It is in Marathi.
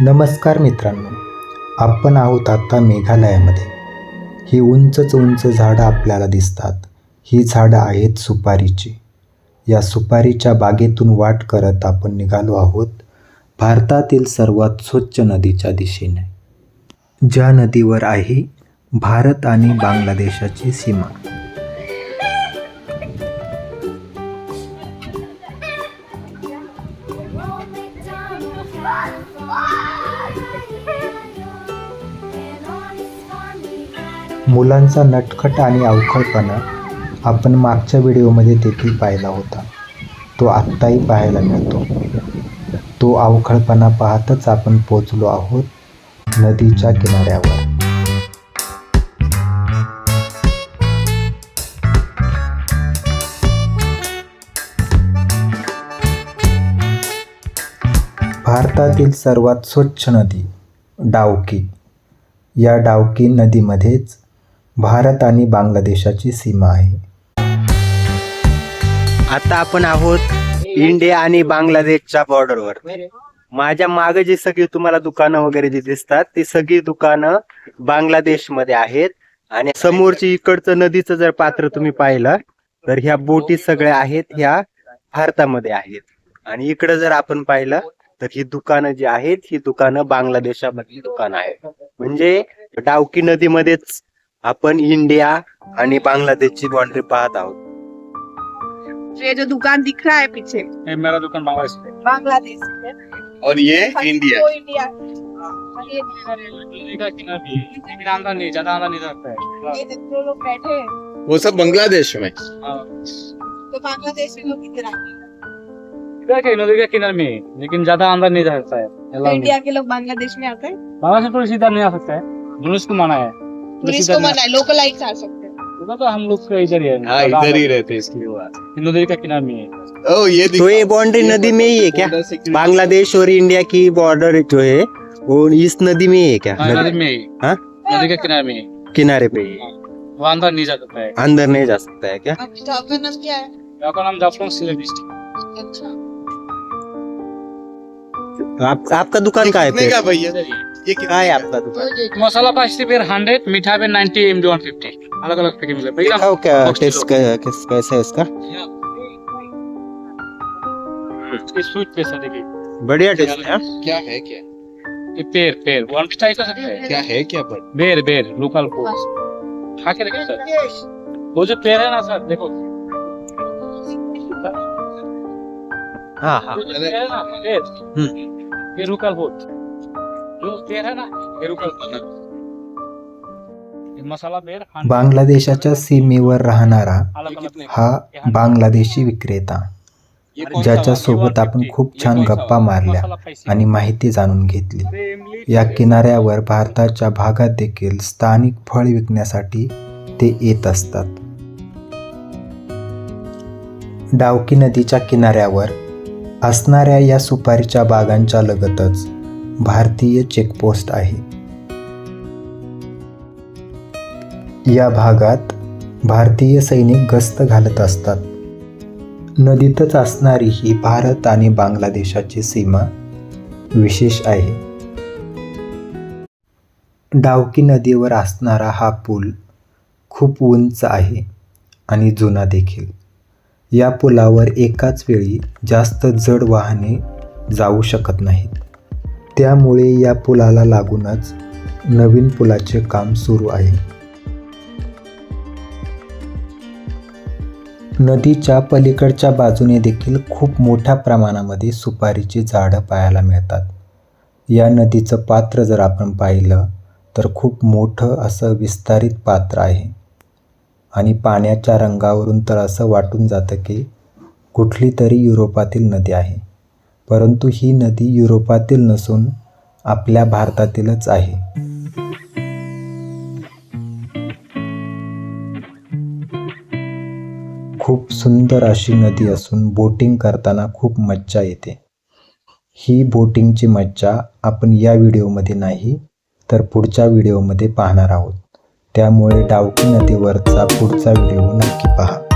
नमस्कार मित्रांनो आपण आहोत आता मेघालयामध्ये. ही उंचच उंच झाडं आपल्याला दिसतात. ही झाडं आहेत सुपारीची. या सुपारीच्या बागेतून वाट करत आपण निघालो आहोत भारतातील सर्वात स्वच्छ नदीच्या दिशेने. ज्या नदीवर आहे भारत आणि बांगलादेशाची सीमा. मुलांचा नटखट आणि अवखळपणा आपण मागच्या व्हिडिओमध्ये देखील पाहिला होता. तो आत्ताही पाहायला मिळतो. तो अवखळपणा पाहतच आपण पोचलो आहोत नदीच्या किनाऱ्यावर. भारतातील सर्वात स्वच्छ नदी डावकी. या डावकी नदीमध्येच भारत आणि बांगलादेशाची सीमा आहे. आता आपण आहोत इंडिया आणि बांगलादेशच्या बॉर्डरवर. माझ्या मागे जी सगळी तुम्हाला दुकानं वगैरे जी दिसतात ती सगळी दुकानं बांगलादेशमध्ये आहेत. आणि समोरची इकडचं नदीचं जर पात्र तुम्ही पाहिलं तर ह्या बोटी सगळ्या आहेत ह्या भारतामध्ये आहेत. आणि इकडं जर आपण पाहिलं तर ही दुकानं जी आहेत ही दुकानं बांगलादेशामधली दुकानं आहेत. म्हणजे डावकी नदीमध्येच आपण इंडिया आणि बांगलादेशची बाउंड्री पाहत आहोत. ये जो दुकान दिख रहा है पीछे. ये मेरा दुकान बांग्लादेश में बांग्लादेश में और ये इंडिया वो इंडिया ये नदी का किनारा भी है, लेकिन अंदर नहीं ज्यादा अंदर नहीं रखता है। ये जो लोग बैठे हैं वो सब बांग्लादेश में। हाँ। तो बांग्लादेश में लोग इधर के नदी के किनारे में? लेकिन ज्यादा अंदर नहीं जा सकता है। इंडिया के लोग बांग्लादेश में आते हैं? बांग्लादेश में इधर नहीं आ सकता है। टूरिस्ट को माना है। पुलिस को मना आ सकते हैं। तो हम लोग इधर ही हाँ। इधर ही रहते हैं इसके नदी का किनारे में है ओ ये तो ये बाउंड्री नदी में ही है क्या? बांग्लादेश और इंडिया की बॉर्डर जो है वो इस नदी में ही है क्या? हाँ, नदी- में ही। हाँ? नदी के किनारे में किनारे पे। ही वो अंदर नहीं जा सकता है। अंदर नहीं जा सकता है क्या? आपका नाम क्या है? यहाँ का नाम जाफलोंग सिले डिस्ट्रिक्ट। अच्छा। आप, आपका दुकान का है कितने का पे? भैया? है। ये का है आपका दुकान? मसाला पास्ती पे हंड्रेड मीठा पे नाइनटी एम वन फिफ्टी अलग अलग पैकेट मिले। भैया दिखाओ क्या टेस्ट। किस- कैसा है इसका स्वीट पे सर देखिए। बढ़िया टेस्ट है हाँ? क्या है क्या? ये पेड़ पेड़ वन ट्राई कर सकते हैं? क्या है क्या पर? बेर बेर लोकल फ़ूड खा के देखिए सर। वो जो पेड़ है ना सर देखो। हाँ हाँ। है पेड़ ये लोकल फ़ूड बांगलादेशाच्या सीमेवर राहणारा हा बांगलादेशी विक्रेता. ज्याच्या सोबत आपण खूप छान गप्पा मारल्या आणि माहिती जाणून घेतली. या किनाऱ्यावर भारताच्या भागात देखील स्थानिक फळ विकण्यासाठी ते येत असतात. डावकी नदीच्या किनाऱ्यावर असणाऱ्या या सुपारीच्या बागांच्या लगतच भारतीय चेकपोस्ट आहे. या भागात भारतीय सैनिक गस्त घालत असतात. नदीतच असणारी ही भारत आणि बांगलादेशाची सीमा विशेष आहे. डावकी नदीवर असणारा हा पूल खूप उंच आहे आणि जुना देखील. या पुलावर एकाच वेळी जास्त जड वाहने जाऊ शकत नाहीत. त्यामुळे या पुलाला लागूनच नवीन पुलाचे काम सुरू आहे. नदीच्या पलीकडच्या बाजूने देखील खूप मोठ्या प्रमाणामध्ये सुपारीची झाडं पाहायला मिळतात. या नदीचं पात्र जर आपण पाहिलं तर खूप मोठं असं विस्तारित पात्र आहे. आणि पाण्याच्या रंगावरून तर असं वाटून जातं की कुठली तरी युरोपातील नदी आहे. परंतु ही नदी युरोपातील नसून आपल्या भारतातीलच आहे. खूप सुंदर अशी नदी असून बोटिंग करताना खूप मज्जा येते. ही बोटिंगची मज्जा आपण या व्हिडिओमध्ये नाही तर पुढच्या व्हिडिओमध्ये पाहणार आहोत. त्यामुळे डावकी नदीवरचा पुढचा व्हिडिओ नक्की पहा.